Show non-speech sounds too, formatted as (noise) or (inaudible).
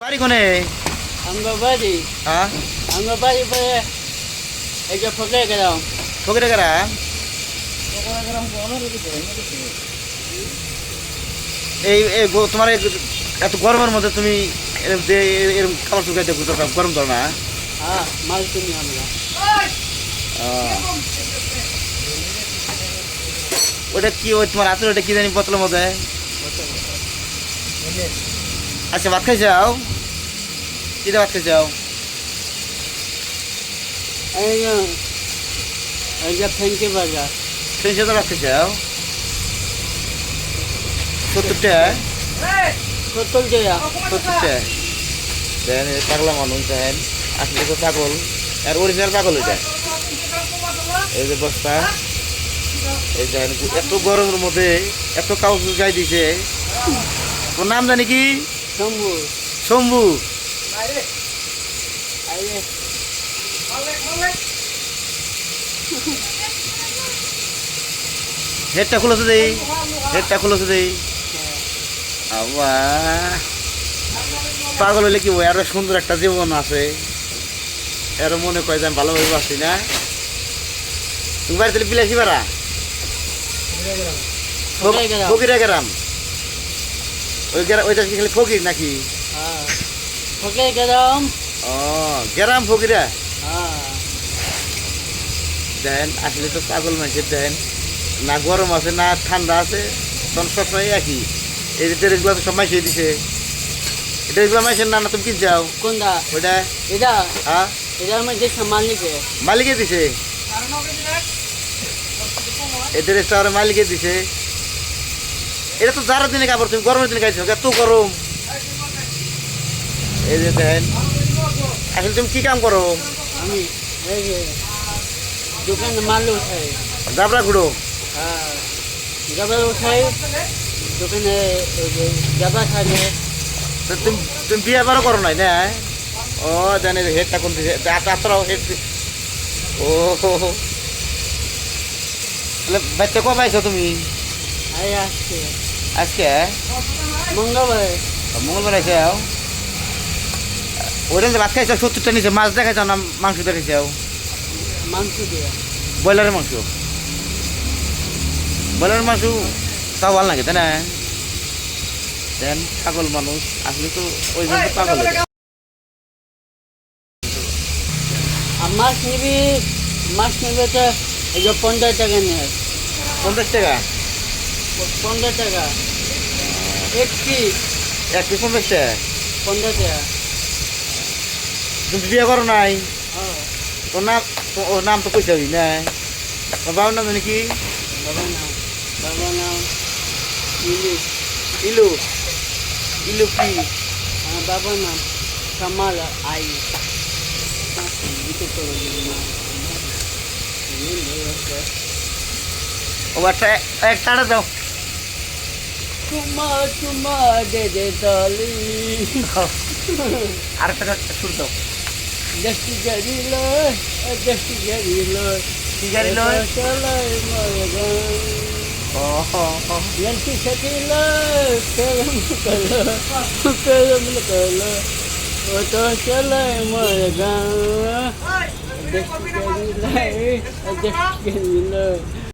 বাড়ি কোনে? আমার বাড়ি হ্যাঁ? আমার বাড়ি পরে এই যে ফোকে গেলাম ফকিরে কারা এই তোমার এত গরমের মধ্যে তুমি এরম খাবার শুকাইতে গরম ধর না হ্যাঁ? মাল কিনি আমরা। ওটা কি ওই তোমার হাতের ওটা কি জানি বোতলের মধ্যে? আচ্ছা ভাত খাই যাও কিটা ভাত খাই যাও বাজার সেই সাথে ভাত খাই যাও সত্তরটা কতল দেয়া সত্তরটা? দেন এই পাগলা মানুষ দেন। আসলে তো পাগল। আর অরিজিনাল পাগল এটা। এই যে বস্তা। এই দেখেন এত গরমের মধ্যে এত কাগজ গাই দিছে। তোর নাম জানি কি? শম্ভু। শম্ভু। হেডটা খুলেছে দেই। হেডটা খুলেছে দেই। আবা পাগল হইলে কি আরও সুন্দর একটা জীবন আছে। এর মনে কয় যে আমি ভালোভাবে বাঁচি না। তুমি বাড়িতে ফোকে গেলাম ফকিরা গ্রাম। ওই গ্রাম ওইটা কি খালি ফকির নাকি? হ্যাঁ। ফোকে ও গ্রাম ফকিরা? হ্যাঁ। দেখেন আসলে তো পাগল মানুষের দেখেন না গরম আছে না ঠান্ডা আছে তখন সবসময় একই। এই যে ড্রেসগুলো তো সব মাইসে দিছে। এই ড্রেসগুলো মাইসের না না তুমি কি যাও কোনটা? ওইটা? এটা? হ্যাঁ? এটা আমার মালিকে মালিকে দিছে। এই ড্রেসটা ওরা মালিকে দিছে। এটা তো যারা দিনে কাপড় তুমি গরমের দিনে গাইছো এত গরম। এই যে দেখেন আসলে তুমি কি কাম করো? আমি দোকানে মাল উঠাই। জাবরা হ্যাঁ জাবার উঠাই দোকানে জাবা তুমি তুমি বিয়ে বারো করো নাই না? ও জানি হেডটা কোন আতরাও হেড ও। তাহলে বাচ্চা কবে পাইছো তুমি? এই আসছে। আজকে মঙ্গলবার। মঙ্গলবার আইসে ওইটা যে ভাত খাইছো সত্তরটা নিচে মাছ দেখাইছো না মাংস দেখাইছো মাংস ব্রয়লারের মাংস। ব্রয়লারের মাংস তাও ভালো লাগে তাই না? দেন পাগল মানুষ আসলে তো ওই জন্য পাগল মাছ নিবি মাছ নিবি তো এই যে পনেরো টাকা নিয়ে পঞ্চাশ টাকা? পনেরো টাকা। এক পিস এক পিস পঞ্চাশ টাকা। টাকা তুমি বিয়ে করো নাই? হ্যাঁ। তোর নাম তো- ওর নাম তো কইতে হবি না। তোর বাবার নাম জানি কি? বাবা নাম। বাবা নাম ইলু। ইলু? ইলু কি? আমার বাবার নাম কামাল আই। ও একটা এক টাটা দাও। চুমা চুমা দে দে তালি (laughs) আর একটা শুরু দাও। দশটি গাড়ি লয় দশটি গাড়ি লয়। কি গাড়ি লয়? চলাই মরগান। লড়কি সাথে লয় করম কলো করম কলো ও তো চলাই মরগান দশটি গাড়ি লয় দশটি গাড়ি লয়।